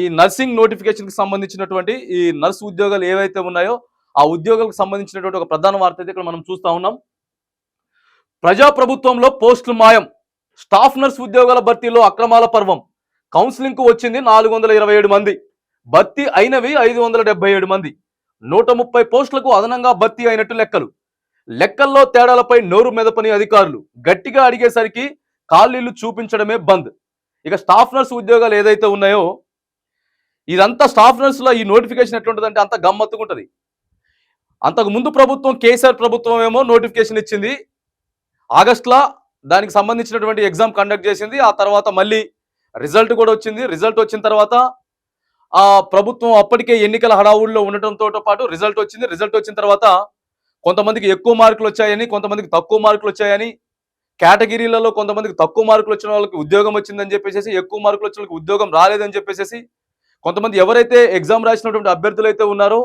ఈ నర్సింగ్ నోటిఫికేషన్కి సంబంధించినటువంటి ఈ నర్స్ ఉద్యోగాలు ఏవైతే ఉన్నాయో ఆ ఉద్యోగాలకు సంబంధించినటువంటి ఒక ప్రధాన వార్త అయితే ఇక్కడ మనం చూస్తా ఉన్నాం. ప్రజాప్రభుత్వంలో పోస్టులు మాయం. స్టాఫ్ నర్స్ ఉద్యోగాల భర్తీలో అక్రమాల పర్వం. కౌన్సిలింగ్కు వచ్చింది నాలుగు వందల ఇరవై ఏడు మంది. భర్తీ అయినవి ఐదు వందల ఏడు మంది. నూట ముప్పై పోస్టులకు అదనంగా భర్తీ అయినట్టు లెక్కలు. లెక్కల్లో తేడాలపై నోరు మెదపని అధికారులు. గట్టిగా అడిగేసరికి ఖాళీలు చూపించడమే బంద్. ఇక స్టాఫ్ నర్స్ ఉద్యోగాలు ఏదైతే ఉన్నాయో ఇదంతా స్టాఫ్ నర్సులో ఈ నోటిఫికేషన్ ఎట్లుంటుందంటే అంత గమ్మత్తుగా ఉంటుంది అంతకు ముందు ప్రభుత్వం కేసీఆర్ ప్రభుత్వం ఏమో నోటిఫికేషన్ ఇచ్చింది. ఆగస్టులో దానికి సంబంధించినటువంటి ఎగ్జామ్ కండక్ట్ చేసింది. ఆ తర్వాత మళ్ళీ రిజల్ట్ కూడా వచ్చింది. రిజల్ట్ వచ్చిన తర్వాత ఆ ప్రభుత్వం అప్పటికే ఎన్నికల హడావుడిలో ఉండటంతో పాటు రిజల్ట్ వచ్చింది. రిజల్ట్ వచ్చిన తర్వాత కొంతమందికి ఎక్కువ మార్కులు వచ్చాయని కొంతమందికి తక్కువ మార్కులు వచ్చాయని కేటగిరీలలో కొంతమందికి తక్కువ మార్కులు వచ్చిన వాళ్ళకి ఉద్యోగం వచ్చిందని చెప్పేసి ఎక్కువ మార్కులు వచ్చిన వాళ్ళకి ఉద్యోగం రాలేదని చెప్పేసి కొంతమంది ఎవరైతే ఎగ్జామ్ రాసినటువంటి అభ్యర్థులు అయితే ఉన్నారో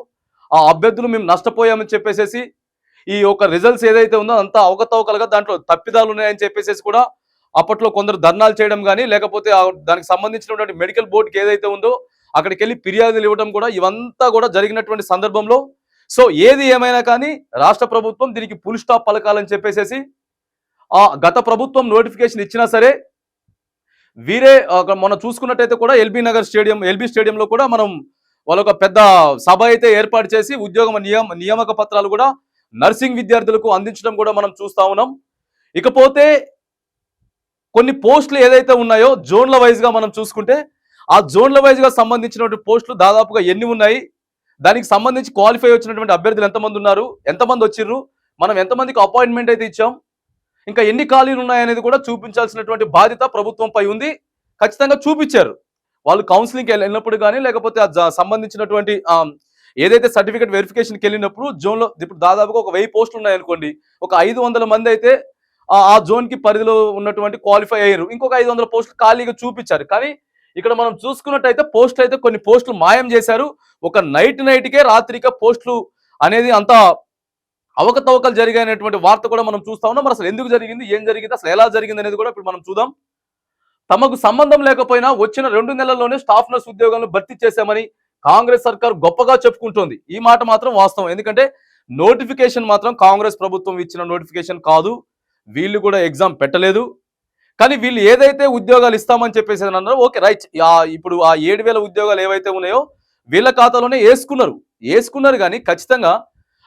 ఆ అభ్యర్థులు మేము నష్టపోయామని చెప్పేసి ఈ యొక్క రిజల్ట్స్ ఏదైతే ఉందో అంతా అవకతవకలుగా దాంట్లో తప్పిదాలు ఉన్నాయని చెప్పేసి కూడా అప్పట్లో కొందరు ధర్నాలు చేయడం కానీ లేకపోతే దానికి సంబంధించినటువంటి మెడికల్ బోర్డుకి ఏదైతే ఉందో అక్కడికి వెళ్ళి ఫిర్యాదులు ఇవ్వడం కూడా ఇవంతా కూడా జరిగినటువంటి సందర్భంలో. సో ఏది ఏమైనా కానీ రాష్ట్ర ప్రభుత్వం దీనికి ఫుల్ స్టాప్ పలకాలని చెప్పేసి ఆ గత ప్రభుత్వం నోటిఫికేషన్ ఇచ్చినా సరే వీరే మనం చూసుకున్నట్టయితే కూడా ఎల్బీ నగర్ స్టేడియం ఎల్బీ స్టేడియంలో కూడా మనం వాళ్ళొక పెద్ద సభ అయితే ఏర్పాటు చేసి ఉద్యోగ నియమ నియామక పత్రాలు కూడా నర్సింగ్ విద్యార్థులకు అందించడం కూడా మనం చూస్తా ఉన్నాం. ఇకపోతే కొన్ని పోస్టులు ఏదైతే ఉన్నాయో జోన్ల వైజ్గా మనం చూసుకుంటే ఆ జోన్ల వైజ్గా సంబంధించినటువంటి పోస్టులు దాదాపుగా ఎన్ని ఉన్నాయి? దానికి సంబంధించి క్వాలిఫై వచ్చినటువంటి అభ్యర్థులు ఎంతమంది ఉన్నారు? ఎంతమంది వచ్చిర్రు? మనం ఎంతమందికి అపాయింట్మెంట్ అయితే ఇచ్చాం? ఇంకా ఎన్ని ఖాళీలు ఉన్నాయనేది కూడా చూపించాల్సినటువంటి బాధ్యత ప్రభుత్వంపై ఉంది. ఖచ్చితంగా చూపించారు. వాళ్ళు కౌన్సిలింగ్కి వెళ్ళినప్పుడు కానీ లేకపోతే సంబంధించినటువంటి ఏదైతే సర్టిఫికేట్ వెరిఫికేషన్కి వెళ్ళినప్పుడు జోన్లో ఇప్పుడు దాదాపుగా ఒక వెయ్యి పోస్టులు ఉన్నాయనుకోండి. ఒక ఐదు వందల మంది అయితే ఆ- జోన్కి పరిధిలో ఉన్నటువంటి క్వాలిఫై అయ్యారు. ఇంకొక ఐదు వందల పోస్టులు ఖాళీగా చూపించారు. కానీ ఇక్కడ మనం చూసుకున్నట్టయితే పోస్టులు అయితే కొన్ని పోస్టులు మాయం చేశారు. ఒక నైట్ నైట్కే రాత్రిక పోస్టులు అనేది అంత అవకతవకలు జరిగాయనేటువంటి వార్త కూడా మనం చూస్తా ఉన్నాం. మరి అసలు ఎందుకు జరిగింది? ఏం జరిగింది? అసలు ఎలా జరిగింది అనేది కూడా ఇప్పుడు మనం చూద్దాం. తమకు సంబంధం లేకపోయినా వచ్చిన రెండు నెలల్లోనే స్టాఫ్ నర్స్ ఉద్యోగాలను భర్తీ చేశామని కాంగ్రెస్ సర్కార్ గొప్పగా చెప్పుకుంటోంది. ఈ మాట మాత్రం వాస్తవం. ఎందుకంటే నోటిఫికేషన్ మాత్రం కాంగ్రెస్ ప్రభుత్వం ఇచ్చిన నోటిఫికేషన్ కాదు. వీళ్ళు కూడా ఎగ్జామ్ పెట్టలేదు. కానీ వీళ్ళు ఏదైతే ఉద్యోగాలు ఇస్తామని చెప్పేసి అన్నారో ఓకే రైట్. ఇప్పుడు ఆ ఏడు వేల ఉద్యోగాలు ఏవైతే ఉన్నాయో వీళ్ళ ఖాతాలోనే వేసుకున్నారు. వేసుకున్నారు కానీ ఖచ్చితంగా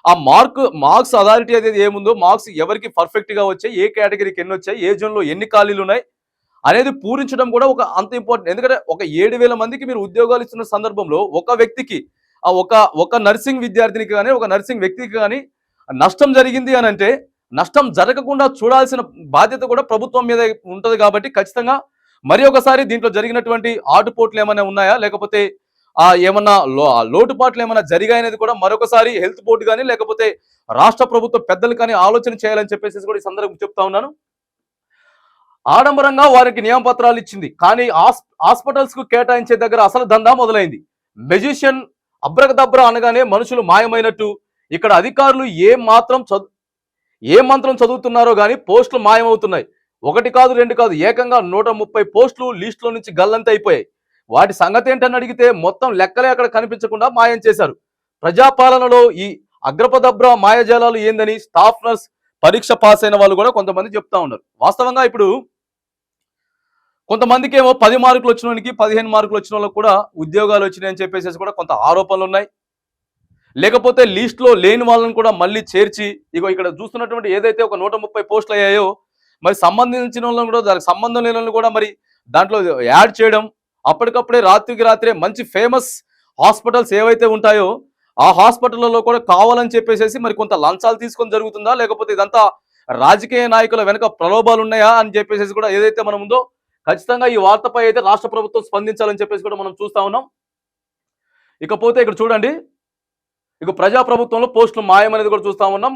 ఆ మార్క్ మార్క్స్ అథారిటీ అనేది ఏముందో మార్క్స్ ఎవరికి పర్ఫెక్ట్గా వచ్చాయి ఏ కేటగిరీకి ఎన్ని వచ్చాయి ఏ జోన్లో ఎన్ని ఖాళీలు ఉన్నాయి అనేది పూరించడం కూడా ఒక అంత ఇంపార్టెంట్ ఎందుకంటే ఒక ఏడు వేల మందికి మీరు ఉద్యోగాలు ఇస్తున్న సందర్భంలో ఒక వ్యక్తికి ఆ ఒక ఒక నర్సింగ్ విద్యార్థినికి కానీ ఒక నర్సింగ్ వ్యక్తికి కానీ నష్టం జరిగింది అని అంటే నష్టం జరగకుండా చూడాల్సిన బాధ్యత కూడా ప్రభుత్వం మీద ఉంటుంది కాబట్టి ఖచ్చితంగా మరి ఒకసారి దీంట్లో జరిగినటువంటి ఆటుపోట్లు ఏమైనా ఉన్నాయా? లేకపోతే ఏమన్నా లో లోటుపాట్లు ఏమైనా జరిగాయనేది కూడా మరొకసారి హెల్త్ బోర్డు కానీ లేకపోతే రాష్ట్ర ప్రభుత్వ పెద్దలు కానీ ఆలోచన చేయాలని చెప్పేసి కూడా ఈ సందర్భం చెప్తా ఉన్నాను. ఆడంబరంగా వారికి నియమపత్రాలు ఇచ్చింది. కానీ హాస్ హాస్పిటల్స్కు కేటాయించే దగ్గర అసలు దందా మొదలైంది. మెజిషియన్ అబ్రకదబ్ర అనగానే మనుషులు మాయమైనట్టు ఇక్కడ అధికారులు ఏ మాత్రం చదువు ఏ మంత్రం చదువుతున్నారో కానీ పోస్టులు మాయమవుతున్నాయి. ఒకటి కాదు రెండు కాదు ఏకంగా నూట ముప్పై పోస్టులు లిస్టులో నుంచి గల్లంత అయిపోయాయి వాటి సంగతి ఏంటని అడిగితే మొత్తం లెక్కలే అక్కడ కనిపించకుండా మాయం చేశారు. ప్రజాపాలనలో ఈ అగ్రపదబ్ర మాయజాలాలు ఏందని స్టాఫ్ నర్స్ పరీక్ష పాస్ అయిన వాళ్ళు కూడా కొంతమంది చెప్తా ఉన్నారు. వాస్తవంగా ఇప్పుడు కొంతమందికి ఏమో పది మార్కులు వచ్చిన వాళ్ళకి పదిహేను మార్కులు వచ్చిన వాళ్ళకి కూడా ఉద్యోగాలు వచ్చినాయని చెప్పేసి కూడా కొంత ఆరోపణలు ఉన్నాయి. లేకపోతే లీస్ట్లో లేని వాళ్ళని కూడా మళ్ళీ చేర్చి ఇగో ఇక్కడ చూస్తున్నటువంటి ఏదైతే ఒక నూట ముప్పై పోస్టులు అయ్యాయో మరి సంబంధించిన వాళ్ళని కూడా దానికి సంబంధం లేని వాళ్ళని కూడా మరి దాంట్లో యాడ్ చేయడం అప్పటికప్పుడే రాత్రికి రాత్రే మంచి ఫేమస్ హాస్పిటల్స్ ఏవైతే ఉంటాయో ఆ హాస్పిటల్లో కూడా కావాలని చెప్పేసి మరి కొంత లంచాలు తీసుకొని జరుగుతుందా? లేకపోతే ఇదంతా రాజకీయ నాయకుల వెనక ప్రలోభాలు ఉన్నాయా? అని చెప్పేసి కూడా ఏదైతే మనం ఉందో ఖచ్చితంగా ఈ వార్తపై అయితే రాష్ట్ర ప్రభుత్వం స్పందించాలని చెప్పేసి కూడా మనం చూస్తా ఉన్నాం. ఇకపోతే ఇక్కడ చూడండి ఇక ప్రజా ప్రభుత్వంలో పోస్టులు మాయం అనేది కూడా చూస్తా ఉన్నాం.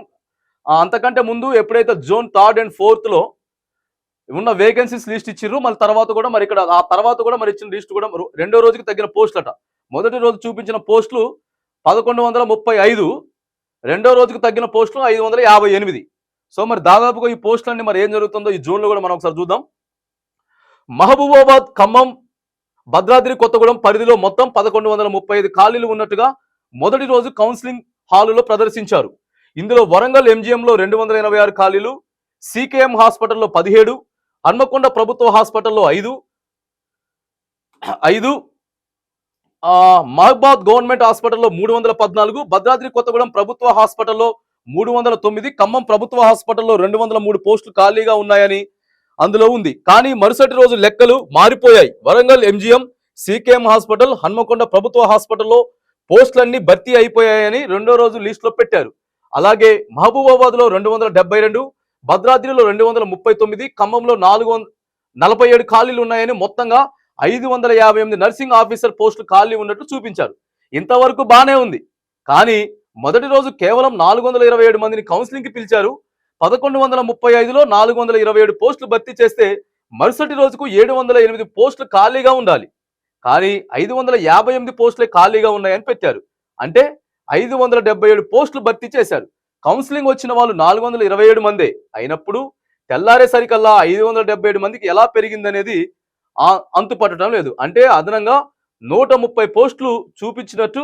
అంతకంటే ముందు ఎప్పుడైతే జోన్ థర్డ్ అండ్ ఫోర్త్లో ఉన్న వేకెన్సీస్ లిస్ట్ ఇచ్చిర్రు మళ్ళీ తర్వాత కూడా మరి ఇక్కడ ఆ తర్వాత కూడా మరి ఇచ్చిన లిస్ట్ కూడా రెండో రోజుకి తగ్గిన పోస్టులట మొదటి రోజు చూపించిన పోస్టులు పదకొండు వందల ముప్పై ఐదు రెండో రోజుకు తగ్గిన పోస్టులు ఐదు వందల యాభై ఎనిమిది. సో మరి దాదాపుగా ఈ పోస్టులన్నీ మరి ఏం జరుగుతుందో ఈ జోన్లో కూడా మనం ఒకసారి చూద్దాం. మహబూబాబాద్ ఖమ్మం భద్రాద్రి కొత్తగూడెం పరిధిలో మొత్తం పదకొండు వందల ముప్పై ఐదు ఖాళీలు ఉన్నట్టుగా మొదటి రోజు కౌన్సిలింగ్ హాలులో ప్రదర్శించారు. ఇందులో వరంగల్ ఎంజీఎంలో రెండు వందల ఎనభై ఆరు ఖాళీలు సీకేఎం హాస్పిటల్లో పదిహేడు హన్మకొండ ప్రభుత్వ హాస్పిటల్లో ఐదు ఐదు మహబాద్ గవర్నమెంట్ హాస్పిటల్లో మూడు వందల పద్నాలుగు భద్రాద్రి కొత్తగూడెం ప్రభుత్వ హాస్పిటల్లో మూడు వందల తొమ్మిది ఖమ్మం ప్రభుత్వ హాస్పిటల్లో రెండు వందల మూడు పోస్టులు ఖాళీగా ఉన్నాయని అందులో ఉంది. కానీ మరుసటి రోజు లెక్కలు మారిపోయాయి. Warangal MGM CKM hospital Hanamkonda ప్రభుత్వ హాస్పిటల్లో పోస్టులన్నీ భర్తీ అయిపోయాయని రెండో రోజు లిస్టులో పెట్టారు. అలాగే మహబూబాబాద్లో రెండు వందల డెబ్బై రెండు భద్రాద్రిలో రెండు వందల ముప్పై తొమ్మిది ఖమ్మంలో నాలుగు వంద నలభై ఏడు ఖాళీలు ఉన్నాయని మొత్తంగా ఐదు వందల యాభై ఎనిమిది నర్సింగ్ ఆఫీసర్ పోస్టులు ఖాళీ ఉన్నట్టు చూపించారు. ఇంతవరకు బానే ఉంది. కానీ మొదటి రోజు కేవలం నాలుగు వందల ఇరవై ఏడు మందిని కౌన్సిలింగ్కి పిలిచారు. పదకొండు వందల ముప్పై ఐదులో నాలుగు వందల ఇరవై ఏడు పోస్టులు భర్తీ చేస్తే మరుసటి రోజుకు ఏడు వందల ఎనిమిది పోస్టులు ఖాళీగా ఉండాలి. కానీ ఐదు వందల యాభై ఎనిమిది పోస్టులే ఖాళీగా ఉన్నాయని పెట్టారు. అంటే ఐదు వందల డెబ్బై ఏడు పోస్టులు భర్తీ చేశారు. కౌన్సిలింగ్ వచ్చిన వాళ్ళు నాలుగు వందల ఇరవై ఏడు మందే. అయినప్పుడు తెల్లారేసరికల్లా ఐదు వందల డెబ్బై ఏడు మందికి ఎలా పెరిగిందనేది అనేది అంతుపట్టడం లేదు. అంటే అదనంగా నూట ముప్పై పోస్టులు చూపించినట్టు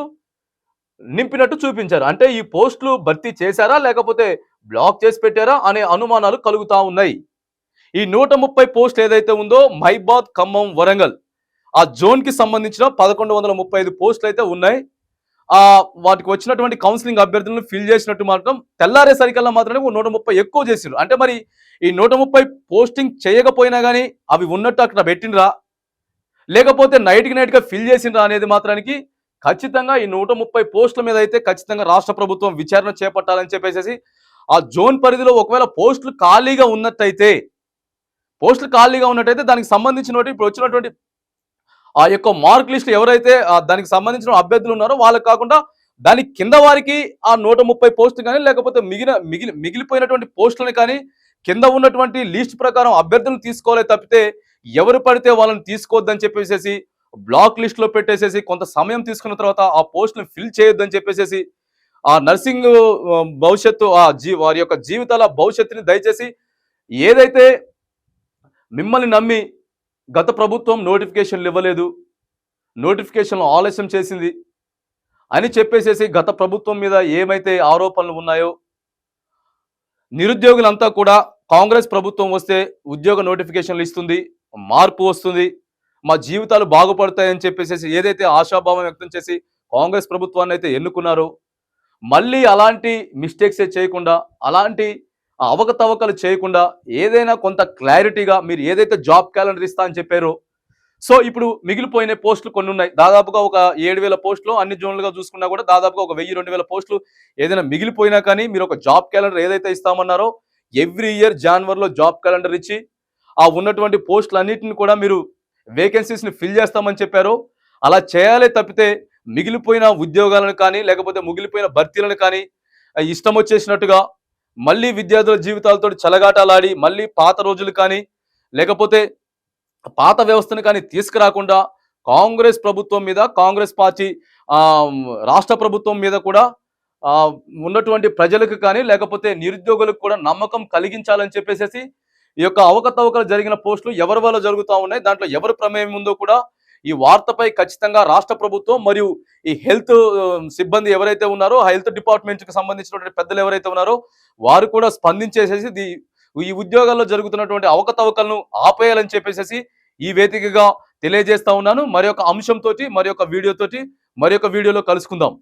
నింపినట్టు చూపించారు. అంటే ఈ పోస్టులు భర్తీ చేశారా లేకపోతే బ్లాక్ చేసి పెట్టారా అనే అనుమానాలు కలుగుతా ఉన్నాయి. ఈ నూట ముప్పై పోస్టులు ఏదైతే ఉందో మైబాద్ ఖమ్మం వరంగల్. ఆ జోన్కి సంబంధించిన పదకొండు వందల ముప్పై ఐదు పోస్టులు అయితే ఉన్నాయి. వాటికి వచ్చినటువంటి కౌన్సిలింగ్ అభ్యర్థులను ఫిల్ చేసినట్టు మాత్రం తెల్లారేసరికల్లా మాత్రమే నూట ముప్పై ఎక్కువ చేసిండ్రు. అంటే మరి ఈ నూట ముప్పై పోస్టింగ్ చేయకపోయినా కానీ అవి ఉన్నట్టు అక్కడ పెట్టినరా లేకపోతే నైట్కి నైట్గా ఫిల్ చేసిండ్రా అనేది మాత్రానికి ఖచ్చితంగా ఈ నూట ముప్పై పోస్టుల మీద అయితే ఖచ్చితంగా రాష్ట్ర ప్రభుత్వం విచారణ చేపట్టాలని చెప్పేసి ఆ జోన్ పరిధిలో ఒకవేళ పోస్టులు ఖాళీగా ఉన్నట్టయితే పోస్టులు ఖాళీగా ఉన్నట్టయితే దానికి సంబంధించినటువంటి ఇప్పుడు వచ్చినటువంటి ఆ యొక్క మార్క్ లిస్ట్ ఎవరైతే ఆ దానికి సంబంధించిన అభ్యర్థులు ఉన్నారో వాళ్ళకి కాకుండా దాని కింద వారికి ఆ నూట ముప్పై పోస్టులు కానీ లేకపోతే మిగిలిన మిగిలి మిగిలిపోయినటువంటి పోస్టులను కానీ కింద ఉన్నటువంటి లిస్ట్ ప్రకారం అభ్యర్థులను తీసుకోవాలి తప్పితే ఎవరు పడితే వాళ్ళని తీసుకోవద్దని చెప్పేసి బ్లాక్ లిస్ట్లో పెట్టేసేసి కొంత సమయం తీసుకున్న తర్వాత ఆ పోస్టులను ఫిల్ చేయొద్దని చెప్పేసి ఆ నర్సింగ్ భవిష్యత్తు ఆ జీ వారి యొక్క జీవితాల భవిష్యత్తుని దయచేసి ఏదైతే మిమ్మల్ని నమ్మి గత ప్రభుత్వం నోటిఫికేషన్లు ఇవ్వలేదు. నోటిఫికేషన్లు ఆలస్యం చేసింది. అని చెప్పేసేసి గత ప్రభుత్వం మీద ఏమైతే ఆరోపణలు ఉన్నాయో నిరుద్యోగులంతా కూడా కాంగ్రెస్ ప్రభుత్వం వస్తే ఉద్యోగ నోటిఫికేషన్లు ఇస్తుంది మార్పు వస్తుంది మా జీవితాలు బాగుపడతాయని చెప్పేసి ఏదైతే ఆశాభావం వ్యక్తం చేసి కాంగ్రెస్ ప్రభుత్వాన్ని అయితే ఎన్నుకున్నారో మళ్ళీ అలాంటి మిస్టేక్సే చేయకుండా అలాంటి అవకతవకలు చేయకుండా ఏదైనా కొంత క్లారిటీగా మీరు ఏదైతే జాబ్ క్యాలెండర్ ఇస్తా అని చెప్పారో సో ఇప్పుడు మిగిలిపోయిన పోస్టులు కొన్ని ఉన్నాయి. దాదాపుగా ఒక ఏడు వేల పోస్టులు అన్ని జోన్లుగా చూసుకున్నా కూడా దాదాపుగా ఒక వెయ్యి రెండు వేల పోస్టులు ఏదైనా మిగిలిపోయినా కానీ మీరు ఒక జాబ్ క్యాలెండర్ ఏదైతే ఇస్తామన్నారో ఎవ్రీ ఇయర్ జాన్వర్లో జాబ్ క్యాలెండర్ ఇచ్చి ఆ ఉన్నటువంటి పోస్టులు అన్నిటిని కూడా మీరు వేకెన్సీస్ని ఫిల్ చేస్తామని చెప్పారు అలా చేయాలే తప్పితే మిగిలిపోయిన ఉద్యోగాలను కానీ లేకపోతే మిగిలిపోయిన భర్తీలను కానీ ఇష్టం వచ్చేసినట్టుగా మళ్ళీ విద్యార్థుల జీవితాలతో చలగాటలాడి మళ్ళీ పాత రోజులు కానీ లేకపోతే పాత వ్యవస్థను కానీ తీసుకురాకుండా కాంగ్రెస్ ప్రభుత్వం మీద కాంగ్రెస్ పార్టీ రాష్ట్ర ప్రభుత్వం మీద కూడా ఉన్నటువంటి ప్రజలకు కానీ లేకపోతే నిరుద్యోగులకు కూడా నమ్మకం కలిగించాలని చెప్పేసి ఈ యొక్క అవకతవకలు జరిగిన పోస్టులు ఎవరి వల్ల జరుగుతూ ఉన్నాయి దాంట్లో ఎవరి ప్రమేయం ఉందో కూడా ఈ వార్తపై ఖచ్చితంగా రాష్ట్ర ప్రభుత్వం మరియు ఈ హెల్త్ సిబ్బంది ఎవరైతే ఉన్నారో హెల్త్ డిపార్ట్మెంట్కి సంబంధించినటువంటి పెద్దలు ఎవరైతే ఉన్నారో వారు కూడా స్పందించేసేసి ఈ ఉద్యోగాల్లో జరుగుతున్నటువంటి అవకతవకలను ఆపేయాలని చెప్పేసి ఈ వేదికగా తెలియజేస్తా ఉన్నాను. మరి ఒక అంశంతో మరి ఒక వీడియోతోటి మరి ఒక వీడియోలో కలుసుకుందాం.